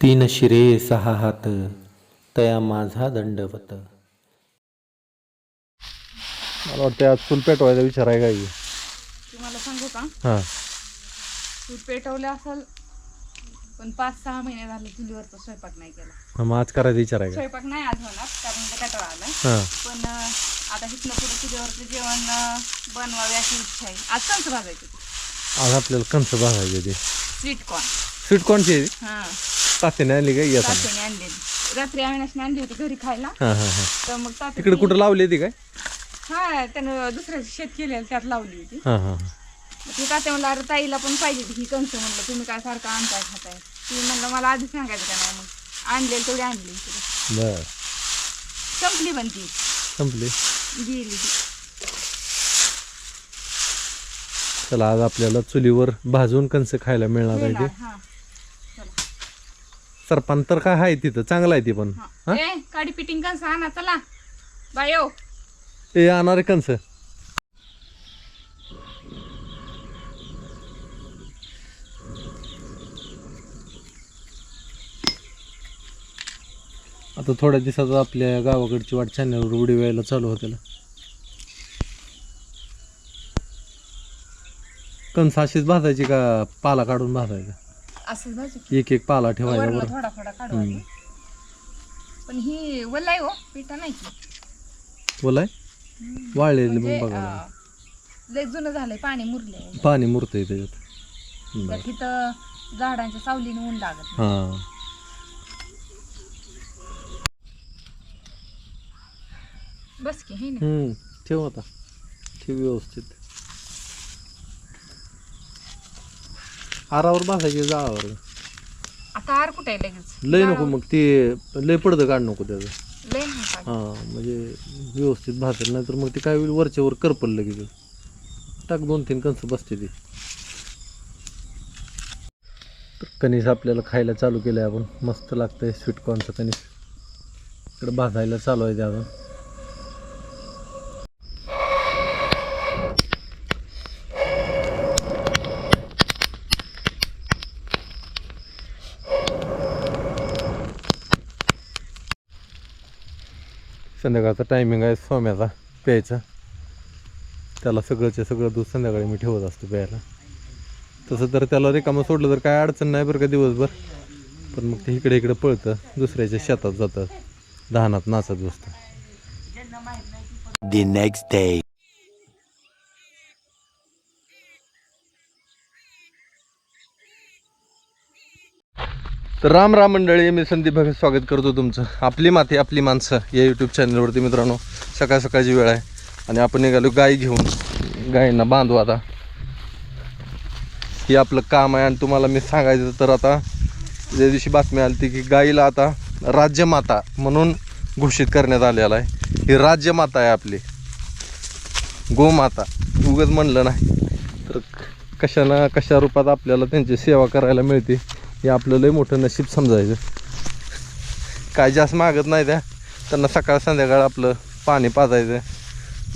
तीन शिरे सहा हात तया माझा दंडवत. मला वाटतं आज चूल पेटवायचा विचार आहे काय? तुम्हाला सांगू का? हां. तू पेटवलं असेल पण पाच सहा महिने झाले चुलीवरचा स्वयंपाक नाही केला. मग आज करायचा विचार आहे का? स्वयंपाक नाही आज होणार कारण ते कंटाळा आलाय. हां. पण अं, आता हिथनं पुढे चुलीवरचं जेवण अं, बनवावे अशी इच्छा आहे. आज कंच भाजायचं आज आपल्याला कंस भागायचे ते स्वीट कॉर्न स्वीट कोणची हां. तात्याने आणली काय येतात तात्याने आणलेली रात्री अविनाशने आणली होती घरी खायला. हां हां हां. तर मग तात्या तिकडे कुठं लावली ती काय? हा त्यानं दुसऱ्या शेत केलेलं त्यात लावली होती. हां हां मग ती तात्या म्हणलं अरे ताईला पण पाहिजे होती ही कंस म्हणलं तुम्ही काय सारखं आणताय खाताय. ती म्हणलं मला आधी सांगायचं का नाही. मग आणलेली तेवढी आणली बर. संपली पण ती. संपली. गेली. ती चला आज आपल्याला चुलीवर भाजून कंस खायला मिळणार आहे मिळणार, ते हा. चला सरपण तर काय आहे तिथं? चांगलं आहे ती पण. हा. ए काडी पिटिंग कंस आणा चला बायो ते आणणार आहे कंस आता थोड्या दिवसात आपल्या गावाकडची वाट चॅनलवर उडी व्हायला चालू होते कंस अशीच भाजायची का? पाला काढून भाजायचा? भाजी. एक एक पाला बरं थोडा थोडा काढू आधी. पण ही वल्लाय हो पिठा नाही की बोलाय वाळलेली म्हणजे मग बघा अं, लय जुनं झालंय पाणी मुरलंय. पाणी मुरतंय त्याच्यात. बरं. इथं झाडांच्या सावलीने ऊन लागत नाही. हां. बस की हे ना. हम्म, ठेव आता. ठेव व्यवस्थित. आरावर बसायचे जाळावर. आता आर कुठे आहे लगेच? लय नको मग ते लय पडतं काढ नको त्याचं. लय नाही का? हां म्हणजे व्यवस्थित भासेल नाहीतर मग ते काय होईल वरच्यावर करपल लगेच टाक दोन तीन कंस बसते ती. तर कणीस आपल्याला खायला चालू केलं आहे आपण. मस्त लागतंय स्वीटकॉर्नचं कणीस. इकडं भाजायला चालू आहे ते अजून. संध्याकाळचा टायमिंग आहे सोम्याचा प्यायचा. त्याला सगळंच्या सगळं दूध संध्याकाळी मी ठेवत असतो प्यायला. तसं तर त्याला रिकामं सोडलं तर काय अडचण नाही बरं का दिवसभर. पण मग ते इकडे इकडे पळतं दुसऱ्याच्या शेतात जातं धानात नाचत बसतं. The next तर राम राम मंडळी मी संदीप भगत स्वागत करतो तुमचं. आपली माती आपली माणसं या यूट्यूब चॅनलवरती मित्रांनो. सकाळ सकाळची वेळ आहे आणि आपण निघालो गाय घेऊन. गायींना बांधू आता. हे आपलं काम आहे आणि तुम्हाला मी सांगायचं तर आता ज्या दिवशी बातमी आली ती की गाईला आता राज्यमाता म्हणून घोषित करण्यात आलेला आहे. ही राज्यमाता आहे आपली. गोमाता उगच म्हणलं नाही. तर कशा ना कशा रूपात आपल्याला त्यांची सेवा करायला मिळते? हे आपलं लय मोठं नशीब समजायचं. काय जास्त मागत नाही त्या. त्यांना सकाळ संध्याकाळ आपलं पाणी पाजायचं.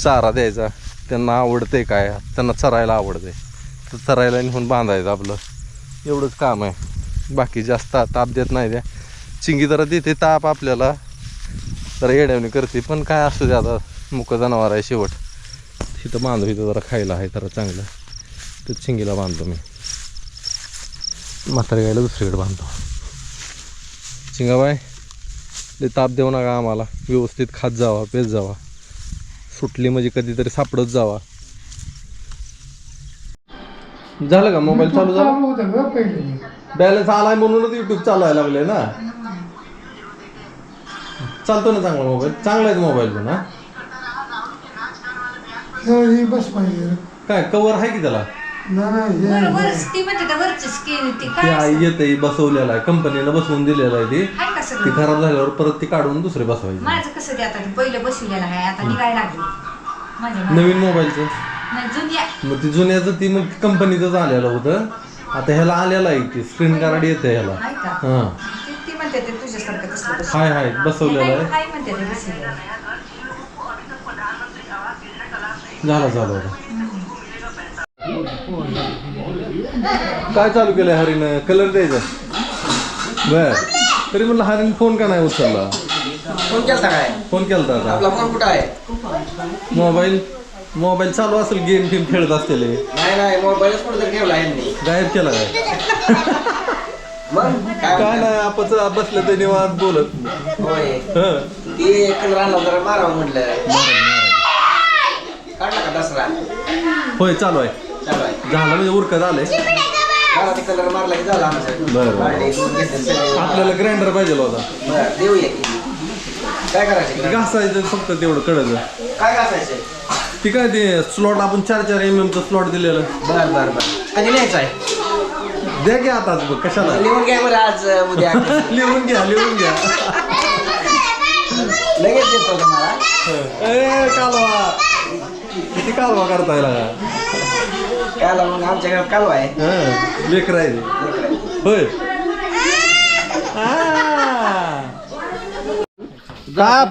चारा द्यायचा. त्यांना आवडते काय? त्यांना चरायला आवडते. तर चरायला नेऊन बांधायचं आपलं. एवढंच काम आहे. बाकी जास्त ताप देत नाही त्या. चिंगी जरा देते ताप आपल्याला. जरा येड्यावणी करते पण काय असू ते आता. मुक जनावर आहे शेवट. इथं बांधू इथं जरा खायला आहे जरा चांगलं. तर चिंगीला बांधतो मी. म्हातारी गायला दुसरीकडे बांधतो. चिंगाबाई लय ताप देऊ नका आम्हाला. व्यवस्थित खात जावा पेत जावा. सुटली म्हणजे कधीतरी सापडत जावा. झालं का? मोबाईल चालू झाला? बॅलन्स आलाय म्हणूनच युट्यूब चालायला लागले ना? चालतो ना चांगला मोबाईल? चांगला आहे मोबाईल पण ही? बस पाहिजे. काय कवर आहे की त्याला? नाही वरच ती त्या वरची स्किन ती ते काय आहे येते बसवलेलं आहे कंपनीनं बसवून दिलेलं आहे ते. आहे का ते सगळं खराब झाल्यावर परत ते काढून दुसरे बसवायचे. माझं कसं ते आता ते पहिलं बसवलेलं आहे आता निघायला लागली. माझ्या मागे. नवीन मोबाईलचं. नाही जुन्या. मग ती जुन्याचं ती मग कंपनीचंच आलेलं होतं. आता ह्याला आलेलं आहे ते स्क्रीन कार्ड येतं ह्याला. आहे का? हां. ती ती म्हणते ते तुझ्यासारखं तसलं बसवलं. हाय हाय बसवलेलं नाही, आहे. हाय म्हणते ते बसवलेलं आहे. झालं झालं. आता. काय चालू केलंय हरीनं? कलर द्यायचा. बर. तरी म्हणलं हा फोन का नाही उचलला? फोन केलता काय? फोन केलता का आपला फोन कुठं आहे? मोबाईल मोबाईल चालू असेल गेम फेम खेळत असतील नाही नाही मोबाईलच कुठं ठेवला यांनी. गायब केला काय? मग? काय नाही आपण बसलं ते निवांत बोलत. होय. हं. ते कलर आणला जरा मारावं म्हटलं. काढला का दसरा? होय चालू आहे. झालं म्हणजे उरकत आलंय मला ते कलर मारला की झाला आमचं. बरं, बरं. भांडे धुवून घेतले सगळे. आपल्याला ग्राइंडर पाहिजे होता. बरं, देऊया की काय करायचं घासायचं फक्त तेवढं कळलं. काय घासायचं? ती काय ते स्लॉट आपण चार चार एम चं स्लॉट दिलेलं. बर बर बर. कधी न्यायचं आहे? द्या की आताच बघ कशाला? लिहून घ्या बरं आज उद्या. लिहून घ्या लिहून घ्या. लगेच देतो तुम्हाला. ए कालवा. किती कालवा करता येईल मग? आमच्या घरात कालवा आहे. लेकर आहे ते. होय.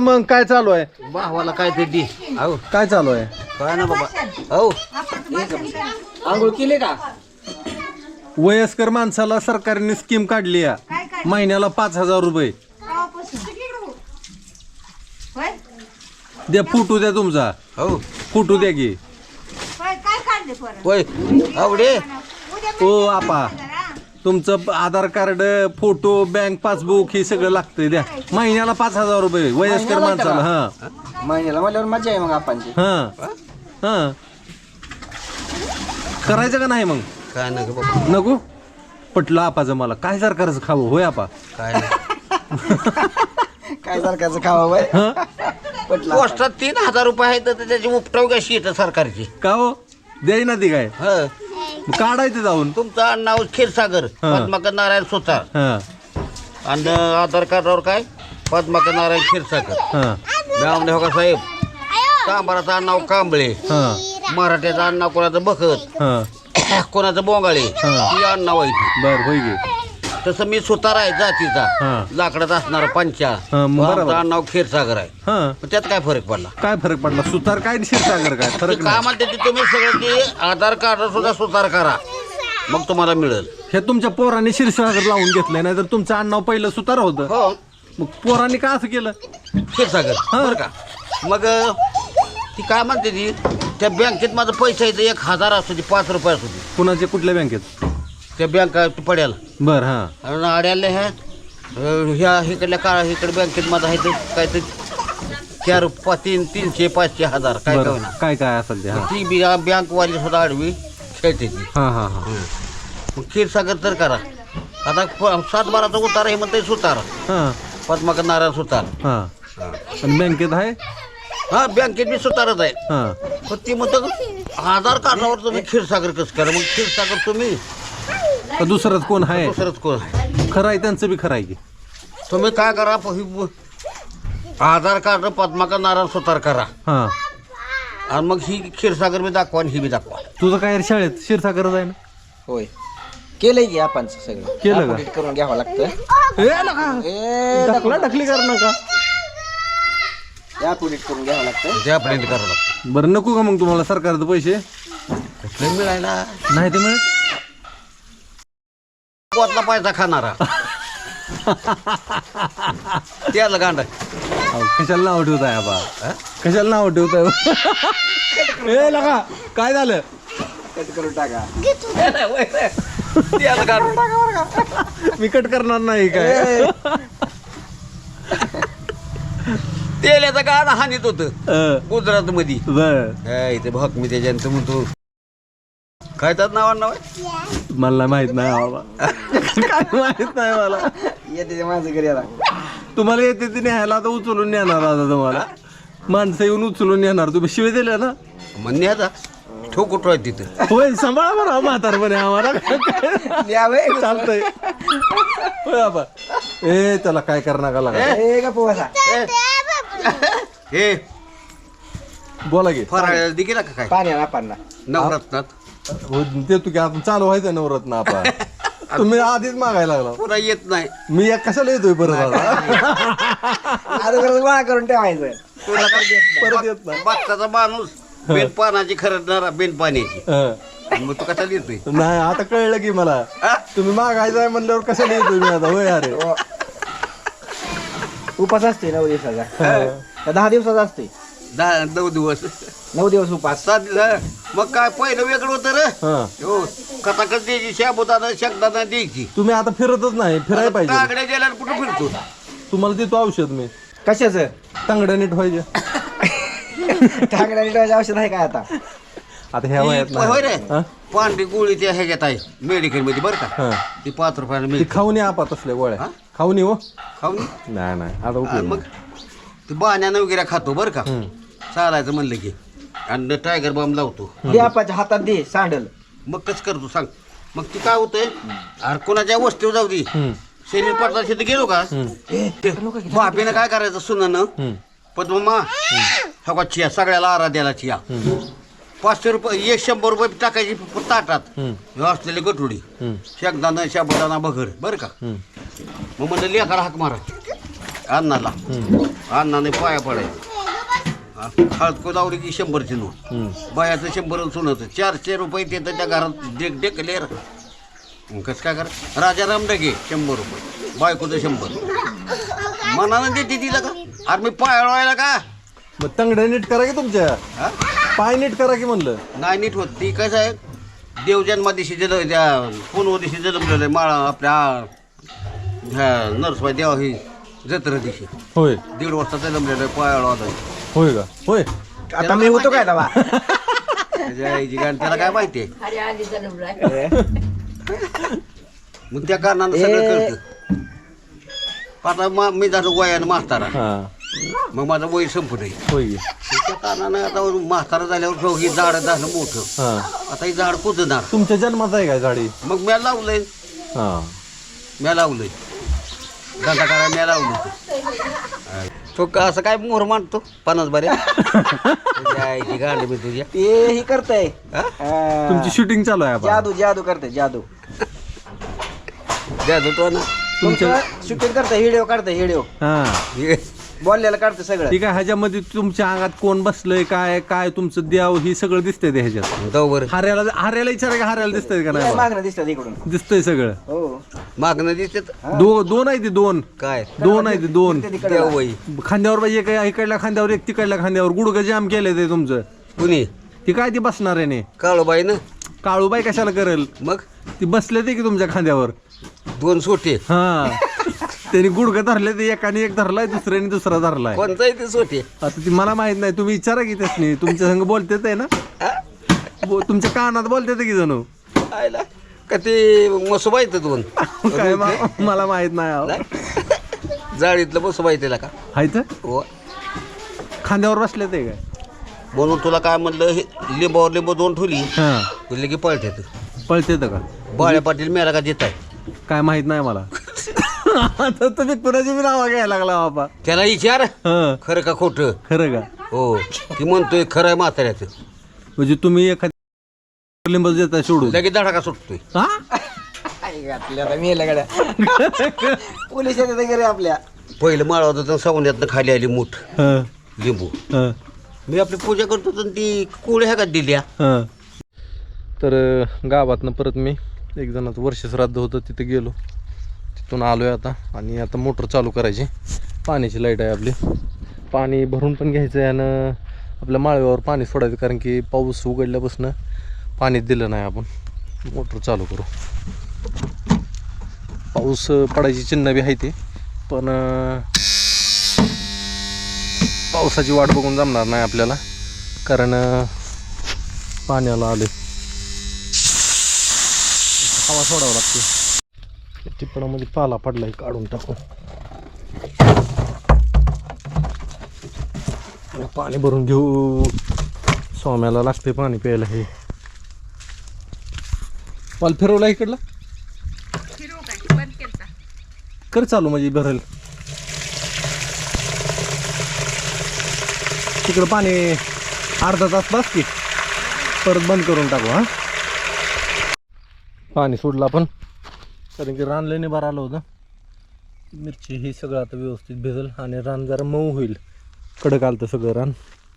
मग काय चालू आहे? भावाला काय ते दी अहो काय चालू आहे? काय ना बाबा. हो आंघोळ केली का? वयस्कर माणसाला सरकारने स्कीम काढली आहे महिन्याला पाच हजार रुपये. होय? द्या फोटो द्या तुमचा. हो फोटो द्या की. होय आवडे ओ आपा. तुमचं Aadhaar card photo bank passbook हे सगळं लागतंय द्या. महिन्याला पाच हजार रुपये वयस्कर माणसाला हा. महिन्याला म्हणल्यावर मजा आहे मग आपणची. हा हा. करायचं का नाही मग? काय ना ग बाबा. नको. पटलं आपाचं मला. काय सरकारचं खावं? होय आपा. काय नाही. काय सरकारचं खावा बाय हा? पटला पोस्टात तीन हजार रुपये आहेत तर त्याची उपटाव कशी येतं सरकारची. का हो? द्याय ना ती काय? ह. मग काढायचं जाऊन. तुमचं नाव क्षीरसागर हा. पद्माकर नारायण सुतार. हा. आणि आधार कार्डावर काय? पद्माकर नारायण क्षीरसागर. हा. हो का साहेब? कांबाराचं नाव कांबळे. हा. मराठ्याचं नाव कोणाचं बखत? हा. कोणाचं बोंगाळे? ही. आडनाव आहे. बर होय गे तसं मी सुतार आहे जातीचा हा. लाकडात असणारा पंचा. हा, मग बरोबर. आमचं नाव क्षीरसागर आहे. हा. मग त्यात काय फरक पडला? काय फरक पडला? सुतार काय आणि क्षीरसागर काय? फरक काय नाही. म्हणते ते तुम्ही सगळं ते आधार कार्ड सुद्धा सुधार करा. मग तुम्हाला मिळेल. हे तुमच्या पोराने क्षीरसागर लावून घेतलंय नाही तर तुमचं आडनाव पहिलं सुतार होतं. हो. मग पोरांनी का असं केलं? क्षीरसागर बरं का? मग अं, ती काय म्हणते ती? त्या बँकेत माझं पैसा येतं एक हजार असू दे पाच रुपये असू दे. कुणाचे? कुठल्या बँकेत? त्या बँक पडेल. बर हा. आणि आड्याला ह्या अं, ह्या इकडल्या काळा इकडे बँकेत माझं आहे तर काय ते चार पा तीन तीनशे पाचशे हजार काय बर. काय काय काय असेल ते हा? ती बी बँकवाली सुद्धा आडवी खेळते ती. हा हा हा. मग क्षीरसागर तर करा. आता प- सात बाराचा उतार आहे म्हणते सुतार. हा. पद्माकर नारायण सुतार. हा. आणि बँकेत आहे? हा बँकेत बी सुतारच आहे. हा. पण ती म्हणतं आधार कार्डावर तुम्ही क्षीरसागर कसं करा मग क्षीरसागर तुम्ही का दुसरंच कोण आहे? दुसरंच कोण आहे? खरं आहे त्यांचं बी खरं आहे की. तुम्ही काय करा प- ही ब- आधार कार्ड पद्माकर नारायण सुतार करा. हा. आणि मग ही क्षीरसागर बी दाखवा आणि ही बी दाखवा. तुझं काय रे शाळेत? क्षीरसागरच आहे ना? होय. केलंय की आपण सगळं? केलं का? Update करून घ्यावं लागतं. ए नका. ए ढकला ढकली. कर नका. अपडेट करून घ्यावं लागतं. ते आपल्याला करावं लागतं. बरं नको का मग तुम्हाला सरकारचं पैसे? कुठले मिळायला? नाही ते मिळत? पोतला पैसा खाणारा. त्याला गांड. अहो, कशाला नाव ठेवताय आबा? कशाला नाव ठेवताय? ए लगा काय झालं? कट करून टाका. त्याला गांड. मी कट करणार नाही काय? तेल्याचं गाड हानीत होतं. अ, गुजरात मध्ये बर इथे भक मी त्याच्यानंतर म्हणतो काय त्यात नाव नाव? मला माहीत नाही बाबा. काय माहीत नाही मला. येते ते माझं घरी आता. तुम्हाला येते ते न्यायला आता उचलून नेणार आता तुम्हाला. माणसं येऊन उचलून नेणार. तुम्ही शिवे दिल्या ना? म्हणणे आता. ठेव कुठं आहे तिथं. होय सांभाळा म्हणा म्हातारपणे आम्हाला. न्यावे चालतंय. होय बाबा. ए त्याला काय करणार का लागा ए का हे. बोला की. फराळ्याला दिली का काय? पाण्या नवरत्नात. हो, ते तू की आपण चालू व्हायचं नवरत्न आपण तुम्ही आधीच मागायला लागला. पुरा येत नाही. मी एक कशाला येतोय परत आता? आता गोळा करून ठेवायचं परत येत नाही. माणूस बिन पानाची खरडणारा बिन पाण्याची हं. मग तू कसा लिहितोय नाही आता कळलं की मला. तुम्ही मागायचं आहे म्हणल्यावर कसं नाही तुम्ही आता? होय अरे. उपास असते नऊ दिवसाचा का दहा दिवसाचा असते दहा नऊ दिवस. नऊ दिवस उपास. सात दिवस. मग काय पहिलं वेगळं होतं रे. हा. हो कथाकथ द्यायची शाबुदाना शकदाना द्यायची. तुम्ही आता फिरतच नाही फिरायला पाहिजे. तागड्या गेल्यावर कुठं फिरतो? तुम्हाला देतो औषध मी. कशाचं? तांगड्या नीट व्हायचे लिटवायचं औषध आहे काय आता? आता ह्या वयात ही- होय रे. नाही हा? पांढरी गोळी त्या ह्याच्यात आहे मेडिकलमध्ये बरं का? हा. ती पाच रुपयाला ती मिळते खाऊन या आपा तसल्या गोळ्या. हा? खाऊन ये हो खाऊन? नाही नाही. आता आणि उपयोग मग नाही. ती बाण्यानं वगैरे खातो बरं का? हम्म. चालायचं म्हणलं की. आणि टायगर बॉम्ब लावतो. दे आपाच्या हातात दे सांडल. मग कसं करतो सांग. मग ती काय होतंय? अरे कोणाच्या वस्तीवर जाऊ दे. शरीर पडता तिथे गेलो का? बापीनं काय करायचं सुनानं. पद्मा सगळा चिया सगळ्याला आराध्याला चिया. पाचशे रुपये एक शंभर रुपये टाकायची ताटात. हे असलेली गठुडी. हम्म. शेकदाना शाबुदाना बघर बरं का. मग म्हणलं लेखाला हाक मारा. अण्णाला अण्णाने पाया पडायचं हळद लावली की शंभरची नोट. हम्म. बायाचं शंभर सुनत चारशे रुपये ते त्या घरात. डेक डेकलेर कसं काय करा? राजा रामडगे शंभर रुपये. बायकोचं शंभर. मनानं देते तिला का? अरे मी पाय व्हायला का? मग तांगड्या नीट करा की तुमच्या? पाय नीट करा की म्हणलं. नाही नीट होत. ती कसं आहे देव जन्मादिवशी जल त्या पूर्व दिवशी जन्मलेलं आहे माळा आपल्या ह्या नरसबाई देवा ही जत्रा दिवशी. होय. दीड वाजता जन्मलेलं आहे पायाळा होय का? होय. आता मी होतो काय दवा त्याच्या आईची गाण त्याला काय माहिती? आहे अरे मग त्या कारणानं सगळं कळतं. आता मा- मी झालो वयानं म्हातारा. हा. मग माझं वय संपत आहे होय की. त्या कारणानं आता म्हातारा झाल्यावर ही झाड झालं मोठं. हा. आता ही झाड कुजणार तुमच्या जन्माचं आहे काय झाडी? मग म्या लावलंय. हा. म्या लावलंय. धंदा करा म्या लावलं तो का असं काय मोहर मांडतो? पन्नास बऱ्या आईची गांडी मी तुझ्या ते ही करतय. हा? तुमची शूटिंग चालू आहे जादू जादू करते जादू. द्या तो ना. तुमचं शूटिंग करते व्हिडिओ काढते व्हिडिओ हा. हे बोललेलं काढते सगळं. ठीक आहे ह्याच्यामध्ये तुमच्या अंगात कोण बसलंय काय काय तुमचं द्याव ही सगळं दिसतंय ते ह्याच्यात. जाऊ बरं हाऱ्याला हाऱ्याला विचारा का हाऱ्याला दिसतंय का नाही? मागणं दिसतात इकडून. दिसतंय सगळं. हो. मागणं दिसत दो दोन आहे ते दोन. काय? दोन आहे ते दोन. खांद्यावर पाहिजे एक इकडल्या खांद्यावर एक तिकडल्या खांद्यावर. गुडघं जाम केलंय ते तुमचं. कुणी? ती काय ती बसणार आहे ने? काळूबाई ना? काळूबाई कशाला करेल? मग? ती बसले ते की तुमच्या खांद्यावर? दोन सोटे. हा. त्यांनी गुडघं धरले ते एकाने एक धरलाय दुसऱ्याने दुसरा धरलाय. कोणता आहे ते सोटे आता ती मला माहीत नाही तुम्ही विचारा की त्यासनी. तुमच्या संग बोलते आहे ना? बो- तुमच्या कानात बोलते की जणू? आयला का ते मसोबा येतं दोन? काय मा- मला माहीत नाही अहो. जाळीतलं मसोबा येते का? हाय तर? हो. खांद्यावर बसले ते काय? म्हणून तुला काय म्हणलं हे लिंबावर लिंब दोन ठेवली. हा. तुला की पळत पळते का? बाळ्या पाटील मेला का देत आहे काय माहीत नाही मला. आता तुम्ही कुणाची बी नावा घ्यायला लागला बाबा. त्याला विचार. हा. खरं का खोटं? खरं का? हो. ती म्हणतोय खरं आहे म्हाताऱ्याचं. म्हणजे तुम्ही एखाद्या लिंब देता सोडून? लगेच धडाका सुटतोय. हा? आपल्या आता मेल्या गाड्या. पोलीस येतात वगैरे आपल्या. पहिलं माळा होतं तर सवण्यातनं खाली आली मूठ. हा, लिंबू. हा, मी आपली पूजा करतो तर ती कुळ ह्या का दिल्या? हा. तर अं, गावातनं परत मी एक जणाचं वर्ष श्राद्ध होतं तिथे गेलो. तिथून आलो आहे आता. आणि आता मोटर चालू करायची. पाण्याची लाइट आहे आपली. पाणी भरून पण घ्यायचं आहे आणि आपल्या माळव्यावर पाणी सोडायचं कारण की पाऊस उघडल्यापासून पाणीच दिलं नाही आपण. मोटर चालू करू. पाऊस पडायची चिन्ह बी आहे ते पण पावसाची वाट बघून जमणार नाही आपल्याला कारण पाण्याला आले हवा सोडावं लागते. टिपणामध्ये पाला पडलाय काढून टाकू. पाणी भरून घेऊ. सोम्याला लागते पाणी प्यायला हे. पाल फिरवला इकडला? कर चालू म्हणजे भरेल. तिकडं पाणी अर्धा तास बस की. परत बंद करून टाकू हा. पाणी सोडलं आपण. कारण की रान लय बार आलं होतं. मिरची ही सगळं आता व्यवस्थित भिजल आणि रान जरा मऊ होईल. कडक आलं सगळं रान.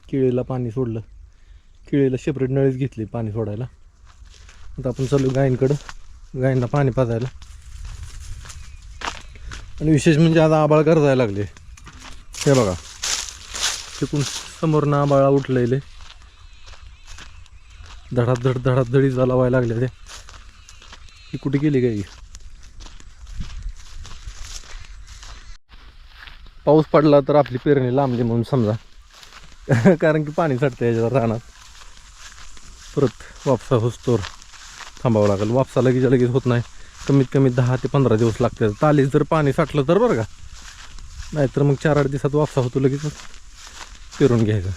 केळीला पाणी सोडलं. केळीला सेपरेट नळीच घेतली पाणी सोडायला. आता आपण चालू गायींकडं. गायींना पाणी पाजायला. आणि विशेष म्हणजे आता आबाळ गरजायला लागले. हे बघा. तिकून समोरनं आबाळा उठलेले धडाधड धडाधडी लावायला लागले ते. ही कुठे गेली काही पाऊस पडला तर आपली पेरणी लांबली म्हणून समजा. कारण की पाणी साठतं याच्यावर राहणार परत वापसा होस्तोर थांबावं लागेल. वापसा लगेच लगेच होत नाही. कमीत कमी दहा ते पंधरा दिवस लागतात. तालीस जर पाणी साठलं तर बरं का. नाहीतर मग चार आठ दिवसात वापसा होतो लगेच पेरून घ्यायचं.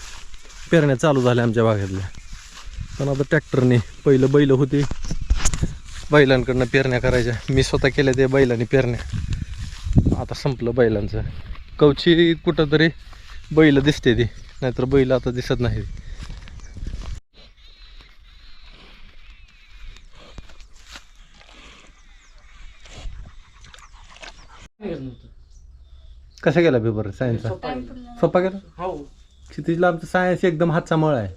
पेरण्या चालू झाल्या आमच्या भागातल्या. पण आता ट्रॅक्टरने पहिलं बैल होती. बैलांकडनं पेरण्या करायच्या. मी स्वतः केल्या त्या बैलांनी पेरण्या. आता संपलं बैलांचं. कवची कुठंतरी बैल दिसते ती. नाहीतर बैल आता दिसत नाही कसा गेला पेपर सायन्सचा? सोपा गेला? हो क्षितिजला आमचं सायन्स एकदम हातचा मळ आहे.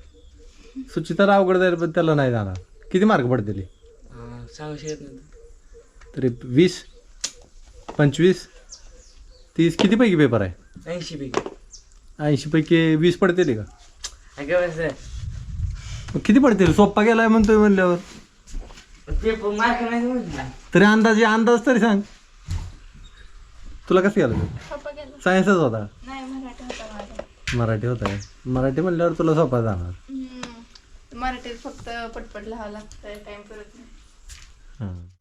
सुचिताला अवघड जाईल पण त्याला नाही जाणार. किती मार्क पडतील? तरी वीस पंचवीस तीस किती पैकी पेपर आहे? ऐंशी पैकी. ऐंशी पैकी वीस पडतील का? अगं मग किती पडतील? सोप्पा गेलाय म्हणतोय म्हणल्यावर. पेपर मार्क नाही म्हणलं तरी अंदाजे अंदाज तरी सांग. तुला कसं गेलं? सोपा गेला. सायन्सच होता? नाही मराठी होता माझा. मराठी होता मराठी म्हणल्यावर तुला सोपा जाणार. हम्म. मराठीत फक्त पटपट लिहावं लागतं टाइम करत नाही. हां.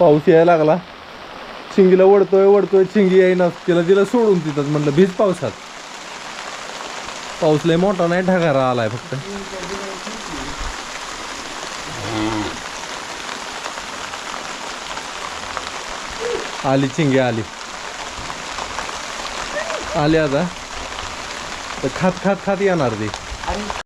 पाऊस यायला लागला. चिंगीला वडतोय वडतोय चिंगी यायना तिला तिला सोडून तिथंच म्हटलं भीज पावसात. पाऊस लय मोठा नाही ढगारा आलाय फक्त. आली चिंगी आली. आली आता. तर खात खात खात येणार ती.